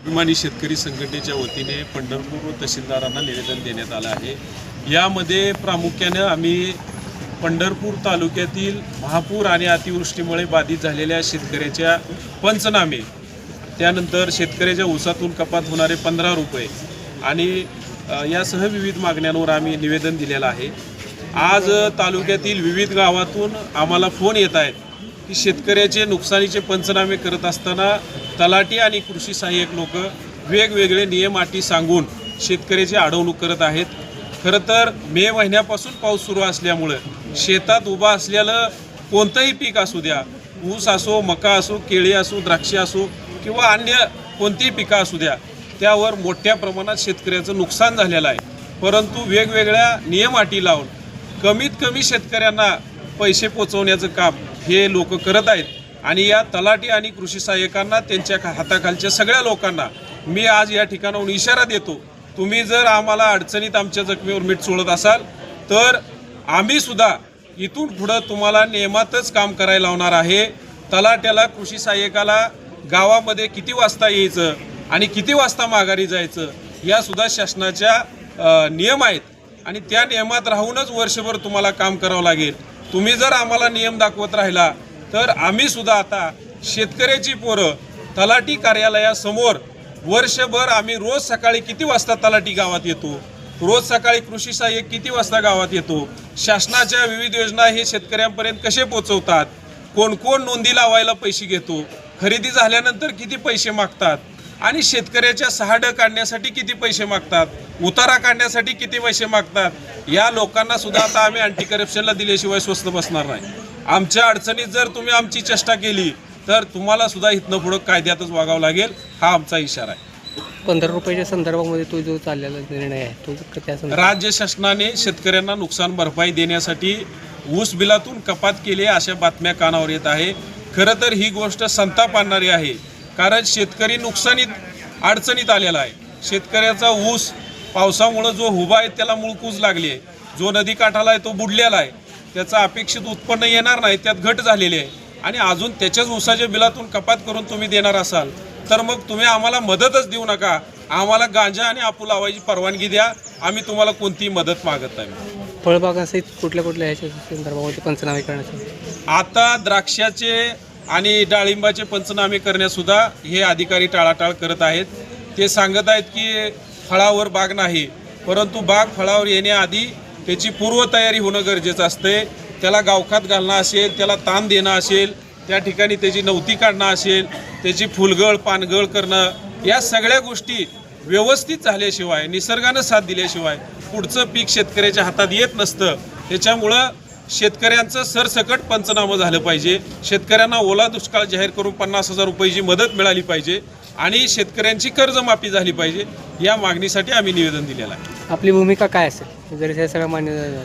अभिमानी शेतकरी संघटनेच्या वतीने पंढरपूर तहसीलदारांना निवेदन देण्यात आलं आहे. यामध्ये प्रामुख्यानं आम्ही पंढरपूर तालुक्यातील महापूर आणि अतिवृष्टीमुळे बाधित झालेल्या शेतकऱ्याच्या पंचनामे त्यानंतर शेतकऱ्याच्या ऊसातून कपात होणारे पंधरा रुपये आणि यासह विविध मागण्यांवर आम्ही निवेदन दिलेलं आहे. आज तालुक्यातील विविध गावातून आम्हाला फोन येत आहेत की शेतकऱ्याचे नुकसानीचे पंचनामे करत असताना तलाठी आणि कृषी सहाय्यक लोक वेगवेगळे नियम अटी सांगून शेतकऱ्याची अडवणूक करत आहेत. खरं तर मे महिन्यापासून पाऊस सुरू असल्यामुळं शेतात उभा असलेलं कोणतंही पीक असू द्या ऊस असो मका असो केळी असो द्राक्षे असो किंवा अन्य कोणतीही पिकं असू द्या त्यावर मोठ्या प्रमाणात शेतकऱ्याचं नुकसान झालेलं आहे. परंतु वेगवेगळ्या नियम अटी लावून कमीत कमी शेतकऱ्यांना पैसे पोचवण्याचं काम हे लोक करत आहेत. आणि या तलाठी आणि कृषी सहाय्यकांना त्यांच्या हाताखालच्या सगळ्या लोकांना मी आज या ठिकाणाहून इशारा देतो. तुम्ही जर आम्हाला अडचणीत आमच्या जखमीवर मीठ सोडत असाल तर आम्ही सुद्धा इथून पुढं तुम्हाला नियमातच काम करायला लावणार आहे. तलाट्याला कृषी सहाय्यकाला गावामध्ये किती वाजता यायचं आणि किती वाजता माघारी जायचं या सुद्धा शासनाच्या नियम आहेत. आणि त्या नियमात राहूनच वर्षभर तुम्हाला काम करावं लागेल. तुम्ही जर आम्हाला नियम दाखवत राहिला तर आम्ही सुद्धा आता शेतकऱ्याची पोरं तलाठी कार्यालयासमोर वर्षभर आम्ही रोज सकाळी किती वाजता तलाठी गावात येतो? रोज सकाळी कृषी सहाय्यक किती वाजता गावात येतो? शासनाच्या विविध योजना हे शेतकऱ्यांपर्यंत कसे पोचवतात? कोण कोण नोंदी लावायला पैसे घेतो? खरेदी झाल्यानंतर किती पैसे मागतात? आणि शेतकऱ्याच्या सहाड काढण्यासाठी किती पैसे मागतात? उतारा काढण्यासाठी किती पैसे मागतात? या लोकांना सुद्धा आता आम्ही अँटी करप्शनला दिल्याशिवाय स्वस्त बसणार नाही. आमच्या अडचणीत जर तुम्ही आमची चेष्टा केली तर तुम्हाला सुद्धा इथनं पुढं कायद्यातच वागावं लागेल हा आमचा इशारा आहे. पंधरा रुपयाच्या संदर्भामध्ये तो जो चाललेला निर्णय आहे तो त्या राज्य शासनाने शेतकऱ्यांना नुकसान भरपाई देण्यासाठी ऊस बिलातून कपात केली अशा बातम्या कानावर येत आहे. खरं तर ही गोष्ट संताप आणणारी आहे. कारण शेतकरी नुकसानीत अडचणीत आलेला आहे. शेतकऱ्याचा ऊस पावसामुळं जो उभा आहे त्याला मुळकूज लागली आहे. जो नदी काठाला आहे तो बुडलेला आहे. त्याचं अपेक्षित उत्पन्न येणार नाही त्यात घट झालेली आहे. आणि अजून त्याच्याच ऊसाच्या बिलातून कपात करून तुम्ही देणार असाल तर मग तुम्ही आम्हाला मदतच देऊ नका. आम्हाला गांजा आणि आपू लावायची परवानगी द्या. आम्ही तुम्हाला कोणतीही मदत मागत नाही. फळबागासहित कुठल्या कुठल्या ह्याच्या संदर्भामध्ये पंचनामे करण्यासाठी आता द्राक्षाचे आणि डाळिंबाचे पंचनामे करण्यासुद्धा हे अधिकारी टाळाटाळ करत आहेत. ते सांगत आहेत की फळावर बाग नाही परंतु बाग फळावर येण्याआधी त्याची पूर्वतयारी होणं गरजेचं असते त्याला गावखात घालणं असेल त्याला ताण देणं असेल त्या ठिकाणी त्याची नवती काढणं असेल त्याची फुलगळ पानगळ करणं या सगळ्या गोष्टी व्यवस्थित झाल्याशिवाय निसर्गानं साथ दिल्याशिवाय पुढचं पीक शेतकऱ्याच्या हातात येत नसतं. त्याच्यामुळं शेतकऱ्यांचं सरसकट पंचनामं झालं पाहिजे. शेतकऱ्यांना ओला दुष्काळ जाहीर करून पन्नास हजार रुपयाची मदत मिळाली पाहिजे आणि शेतकऱ्यांची कर्जमाफी झाली पाहिजे या मागणीसाठी आम्ही निवेदन दिलेलं आहे. आपली भूमिका काय असेल? जर हे सगळं मान्य झालं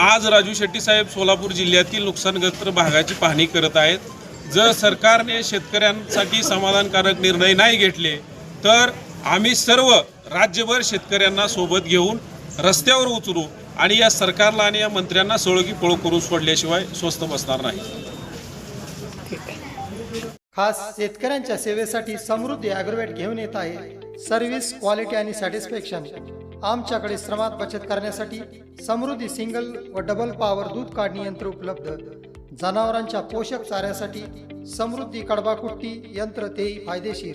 आज राजू शेट्टी साहेब सोलापूर जिल्ह्यातील नुकसानग्रस्त भागाची पाहणी करत आहेत. जर सरकारने शेतकऱ्यांसाठी समाधानकारक निर्णय नाही घेतले तर आम्ही सर्व राज्यभर शेतकऱ्यांना सोबत घेऊन रस्त्यावर उतरू आणि या सरकारला आणि या मंत्र्यांना सळगी पळू करून सोडल्याशिवाय स्वस्त बसणार नाही. खास शेतकऱ्यांच्या सेवेसाठी समृद्धी ॲग्रोवेट घेऊन येत आहे. सर्व्हिस क्वालिटी आणि सॅटिस्फॅक्शन आमच्याकडे श्रमात बचत करण्यासाठी समृद्धी सिंगल व डबल पॉवर दूध काढणी यंत्र उपलब्ध. जनावरांच्या पोषक चाऱ्यासाठी समृद्धी कडबाकुट्टी यंत्र तेही फायदेशीर.